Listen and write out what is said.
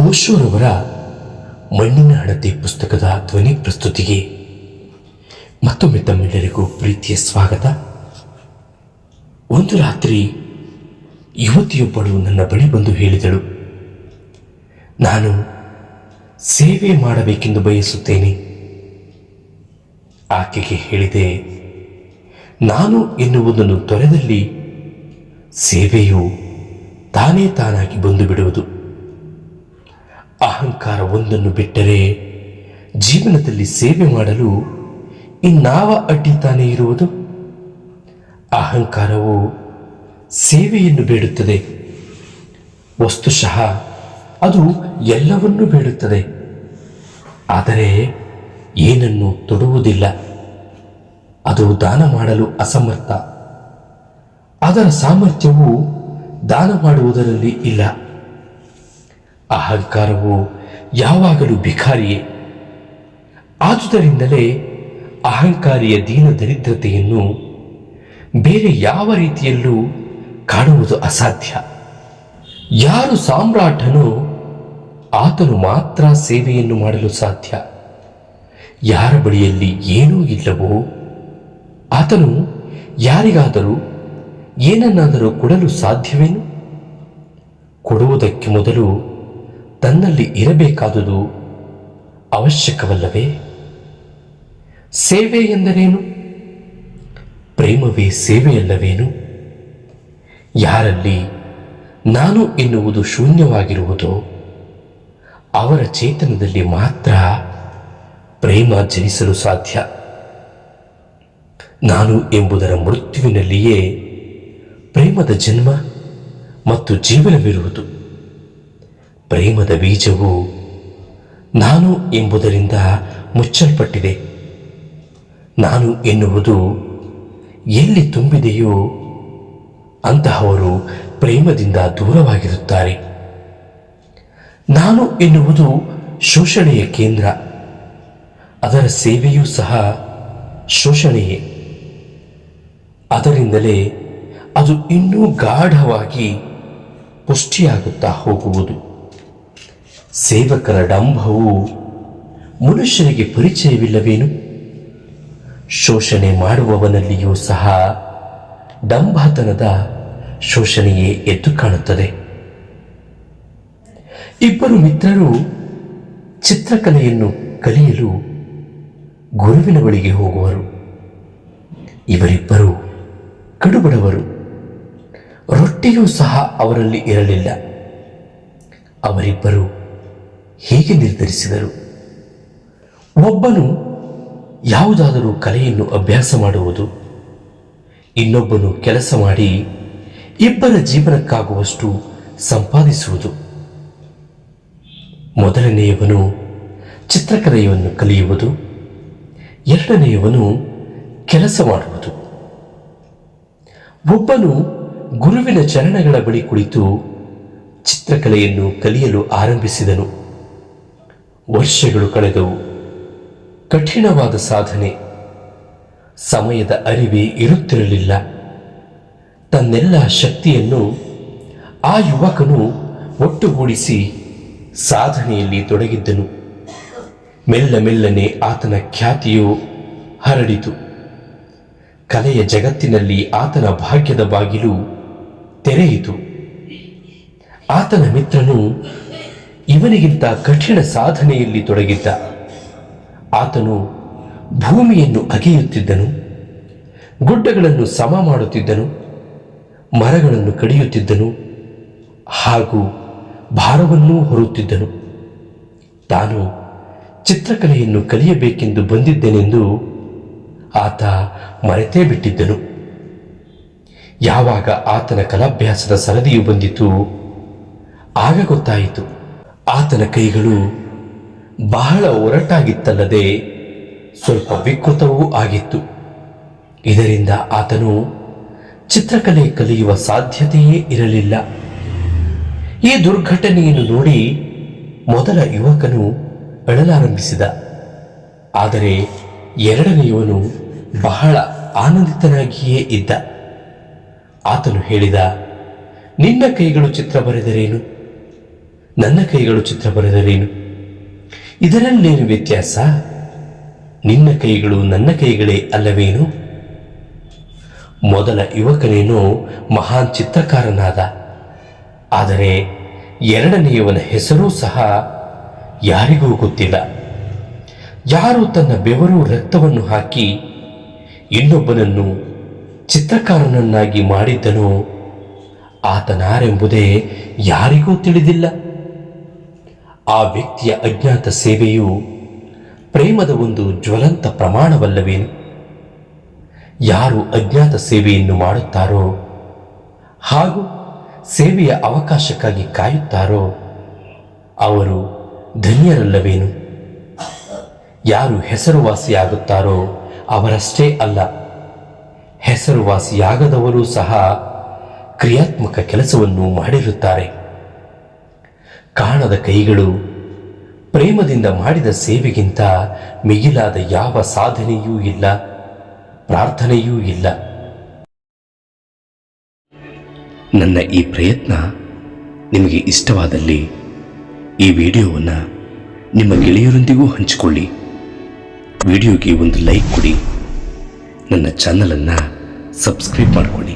ಓಶೋರವರ ಮಣ್ಣಿನ ಹಣತೆ ಪುಸ್ತಕದ ಧ್ವನಿ ಪ್ರಸ್ತುತಿಗೆ ಮತ್ತೊಮ್ಮೆ ತಮ್ಮೆಲ್ಲರಿಗೂ ಪ್ರೀತಿಯ ಸ್ವಾಗತ. ಒಂದು ರಾತ್ರಿ ಯುವತಿಯೊಬ್ಬಳು ನನ್ನ ಬಳಿ ಬಂದು ಹೇಳಿದಳು, ನಾನು ಸೇವೆ ಮಾಡಬೇಕೆಂದು ಬಯಸುತ್ತೇನೆ. ಆಕೆಗೆ ಹೇಳಿದೆ, ನಾನು ಎನ್ನುವುದನ್ನು ತೊರೆದಲ್ಲಿ ಸೇವೆಯು ತಾನೇ ತಾನಾಗಿ ಬಂದು ಬಿಡುವುದು ಅಹಂಕಾರ ಒಂದನ್ನು ಬಿಟ್ಟರೆ ಜೀವನದಲ್ಲಿ ಸೇವೆ ಮಾಡಲು ಇನ್ನಾವ ಅಡ್ಡಿ ತಾನೇ ಇರುವುದು? ಅಹಂಕಾರವು ಸೇವೆಯನ್ನು ಬೇಡುತ್ತದೆ. ವಸ್ತುಶಃ ಅದು ಎಲ್ಲವನ್ನೂ ಬೇಡುತ್ತದೆ. ಆದರೆ ಏನನ್ನು ತೊಡುವುದಿಲ್ಲ. ಅದು ದಾನ ಮಾಡಲು ಅಸಮರ್ಥ. ಅದರ ಸಾಮರ್ಥ್ಯವು ದಾನ ಮಾಡುವುದರಲ್ಲಿ ಇಲ್ಲ. ಅಹಂಕಾರವು ಯಾವಾಗಲೂ ಭಿಕಾರಿಯೇ. ಆದುದರಿಂದಲೇ ಅಹಂಕಾರಿಯ ದೀನ ದರಿದ್ರತೆಯನ್ನು ಬೇರೆ ಯಾವ ರೀತಿಯಲ್ಲೂ ಕಾಣುವುದು ಅಸಾಧ್ಯ. ಯಾರು ಸಾಮ್ರಾಟನು, ಆತನು ಮಾತ್ರ ಸೇವೆಯನ್ನು ಮಾಡಲು ಸಾಧ್ಯ. ಯಾರ ಬಳಿಯಲ್ಲಿ ಏನೂ ಇಲ್ಲವೋ, ಆತನು ಯಾರಿಗಾದರೂ ಏನನ್ನಾದರೂ ಕೊಡಲು ಸಾಧ್ಯವೇನು? ಕೊಡುವುದಕ್ಕೆ ಮೊದಲು ತನ್ನಲ್ಲಿ ಇರಬೇಕಾದುದು ಅವಶ್ಯಕವಲ್ಲವೇ? ಸೇವೆ ಎಂದರೇನು? ಪ್ರೇಮವೇ ಸೇವೆಯಲ್ಲವೇನು? ಯಾರಲ್ಲಿ ನಾನು ಎನ್ನುವುದು ಶೂನ್ಯವಾಗಿರುವುದೋ, ಅವರ ಚೇತನದಲ್ಲಿ ಮಾತ್ರ ಪ್ರೇಮ ಜನಿಸಲು ಸಾಧ್ಯ. ನಾನು ಎಂಬುದರ ಮೃತ್ಯುವಿನಲ್ಲಿಯೇ ಪ್ರೇಮದ ಜನ್ಮ ಮತ್ತು ಜೀವನವಿರುವುದು. ಪ್ರೇಮದ ಬೀಜವು ನಾನು ಎಂಬುದರಿಂದ ಮುಚ್ಚಲ್ಪಟ್ಟಿದೆ. ನಾನು ಎನ್ನುವುದು ಎಲ್ಲಿ ತುಂಬಿದೆಯೋ ಅಂತಹವರು ಪ್ರೇಮದಿಂದ ದೂರವಾಗಿರುತ್ತಾರೆ. ನಾನು ಎನ್ನುವುದು ಶೋಷಣೆಯ ಕೇಂದ್ರ. ಅದರ ಸೇವೆಯೂ ಸಹ ಶೋಷಣೆಯೇ. ಅದರಿಂದಲೇ ಅದು ಇನ್ನೂ ಗಾಢವಾಗಿ ಪುಷ್ಟಿಯಾಗುತ್ತಾ ಹೋಗುವುದು. ಸೇವಕರ ಡಂಭವು ಮನುಷ್ಯನಿಗೆ ಪರಿಚಯವಿಲ್ಲವೇನು? ಶೋಷಣೆ ಮಾಡುವವನಲ್ಲಿಯೂ ಸಹ ಡಂಭತನದ ಶೋಷಣೆಯೇ ಎದ್ದು ಕಾಣುತ್ತದೆ. ಇಬ್ಬರು ಮಿತ್ರರು ಚಿತ್ರಕಲೆಯನ್ನು ಕಲಿಯಲು ಗುರುವಿನ ಬಳಿಗೆ ಹೋಗುವರು. ಇವರಿಬ್ಬರು ಕಡುಬಡವರು. ರೊಟ್ಟಿಯೂ ಸಹ ಅವರಲ್ಲಿ ಇರಲಿಲ್ಲ. ಅವರಿಬ್ಬರು ಹೀಗೆ ನಿರ್ಧರಿಸಿದರು? ಒಬ್ಬನು ಯಾವುದಾದರೂ ಕಲೆಯನ್ನು ಅಭ್ಯಾಸ ಮಾಡುವುದು, ಇನ್ನೊಬ್ಬನು ಕೆಲಸ ಮಾಡಿ ಇಬ್ಬರ ಜೀವನಕ್ಕಾಗುವಷ್ಟು ಸಂಪಾದಿಸುವುದು. ಮೊದಲನೆಯವನು ಚಿತ್ರಕಲೆಯನ್ನು ಕಲಿಯುವುದು, ಎರಡನೆಯವನು ಕೆಲಸ ಮಾಡುವುದು. ಒಬ್ಬನು ಗುರುವಿನ ಚರಣಗಳ ಬಳಿ ಕುಳಿತು ಚಿತ್ರಕಲೆಯನ್ನು ಕಲಿಯಲು ಆರಂಭಿಸಿದನು. ವರ್ಷಗಳು ಕಳೆದವು. ಕಠಿಣವಾದ ಸಾಧನೆ. ಸಮಯದ ಅರಿವೇ ಇರುತ್ತಿರಲಿಲ್ಲ. ತನ್ನೆಲ್ಲ ಶಕ್ತಿಯನ್ನು ಆ ಯುವಕನು ಒಟ್ಟುಗೂಡಿಸಿ ಸಾಧನೆಯಲ್ಲಿ ತೊಡಗಿದ್ದನು. ಮೆಲ್ಲ ಮೆಲ್ಲನೆ ಆತನ ಖ್ಯಾತಿಯು ಹರಡಿತು. ಕಲೆಯ ಜಗತ್ತಿನಲ್ಲಿ ಆತನ ಭಾಗ್ಯದ ಬಾಗಿಲು ತೆರೆಯಿತು. ಆತನ ಮಿತ್ರನು ಇವನಿಗಿಂತ ಕಠಿಣ ಸಾಧನೆಯಲ್ಲಿ ತೊಡಗಿದ್ದ. ಆತನು ಭೂಮಿಯನ್ನು ಅಗೆಯುತ್ತಿದ್ದನು, ಗುಡ್ಡಗಳನ್ನು ಸಮ ಮಾಡುತ್ತಿದ್ದನು, ಮರಗಳನ್ನು ಕಡಿಯುತ್ತಿದ್ದನು ಹಾಗೂ ಭಾರವನ್ನೂ ಹೊರುತ್ತಿದ್ದನು. ತಾನು ಚಿತ್ರಕಲೆಯನ್ನು ಕಲಿಯಬೇಕೆಂದು ಬಂದಿದ್ದೆನೆಂದು ಆತ ಮರೆತೇ ಬಿಟ್ಟಿದ್ದನು. ಯಾವಾಗ ಆತನ ಕಲಾಭ್ಯಾಸದ ಸರದಿಯು ಬಂದಿತು, ಆಗ ಗೊತ್ತಾಯಿತು. ಆತನ ಕೈಗಳು ಬಹಳ ಒರಟಾಗಿತ್ತಲ್ಲದೆ ಸ್ವಲ್ಪ ವಿಕೃತವೂ ಆಗಿತ್ತು. ಇದರಿಂದ ಆತನು ಚಿತ್ರಕಲೆ ಕಲಿಯುವ ಸಾಧ್ಯತೆಯೇ ಇರಲಿಲ್ಲ. ಈ ದುರ್ಘಟನೆಯನ್ನು ನೋಡಿ ಮೊದಲ ಯುವಕನು ಅಳಲಾರಂಭಿಸಿದ. ಆದರೆ ಎರಡನೆಯವನು ಬಹಳ ಆನಂದಿತನಾಗಿಯೇ ಇದ್ದ. ಆತನು ಹೇಳಿದ, ನಿನ್ನ ಕೈಗಳು ಚಿತ್ರ ಬರೆದರೇನು? ನನ್ನ ಕೈಗಳು ಚಿತ್ರ ಬರೆದರೇನು ಇದರಲ್ಲೇನು ವ್ಯತ್ಯಾಸ? ನಿನ್ನ ಕೈಗಳು ನನ್ನ ಕೈಗಳೇ ಅಲ್ಲವೇನು? ಮೊದಲ ಯುವಕನೇನು ಮಹಾನ್ ಚಿತ್ರಕಾರನಾದ. ಆದರೆ ಎರಡನೆಯವನ ಹೆಸರೂ ಸಹ ಯಾರಿಗೂ ಗೊತ್ತಿಲ್ಲ. ಯಾರು ತನ್ನ ಬೆವರು ರಕ್ತವನ್ನು ಹಾಕಿ ಇನ್ನೊಬ್ಬನನ್ನು ಚಿತ್ರಕಾರನನ್ನಾಗಿ ಮಾಡಿದ್ದನೋ ಆತನಾರೆಂಬುದೇ ಯಾರಿಗೂ ತಿಳಿದಿಲ್ಲ. ಆ ವ್ಯಕ್ತಿಯ ಅಜ್ಞಾತ ಸೇವೆಯು ಪ್ರೇಮದ ಒಂದು ಜ್ವಲಂತ ಪ್ರಮಾಣವಲ್ಲವೇನು? ಯಾರು ಅಜ್ಞಾತ ಸೇವೆಯನ್ನು ಮಾಡುತ್ತಾರೋ ಹಾಗೂ ಸೇವೆಯ ಅವಕಾಶಕ್ಕಾಗಿ ಕಾಯುತ್ತಾರೋ ಅವರು ಧನ್ಯರಲ್ಲವೇನು? ಯಾರು ಹೆಸರುವಾಸಿಯಾಗುತ್ತಾರೋ ಅವರಷ್ಟೇ ಅಲ್ಲ, ಹೆಸರುವಾಸಿಯಾಗದವರೂ ಸಹ ಕ್ರಿಯಾತ್ಮಕ ಕೆಲಸವನ್ನು ಮಾಡಿರುತ್ತಾರೆ. ಕಾಣದ ಕೈಗಳು ಪ್ರೇಮದಿಂದ ಮಾಡಿದ ಸೇವೆಗಿಂತ ಮಿಗಿಲಾದ ಯಾವ ಸಾಧನೆಯೂ ಇಲ್ಲ, ಪ್ರಾರ್ಥನೆಯೂ ಇಲ್ಲ. ನನ್ನ ಈ ಪ್ರಯತ್ನ ನಿಮಗೆ ಇಷ್ಟವಾದಲ್ಲಿ ಈ ವಿಡಿಯೋವನ್ನು ನಿಮ್ಮ ಗೆಳೆಯರೊಂದಿಗೂ ಹಂಚಿಕೊಳ್ಳಿ. ವಿಡಿಯೋಗೆ ಒಂದು ಲೈಕ್ ಕೊಡಿ. ನನ್ನ ಚಾನಲನ್ನು ಸಬ್ಸ್ಕ್ರೈಬ್ ಮಾಡಿಕೊಳ್ಳಿ.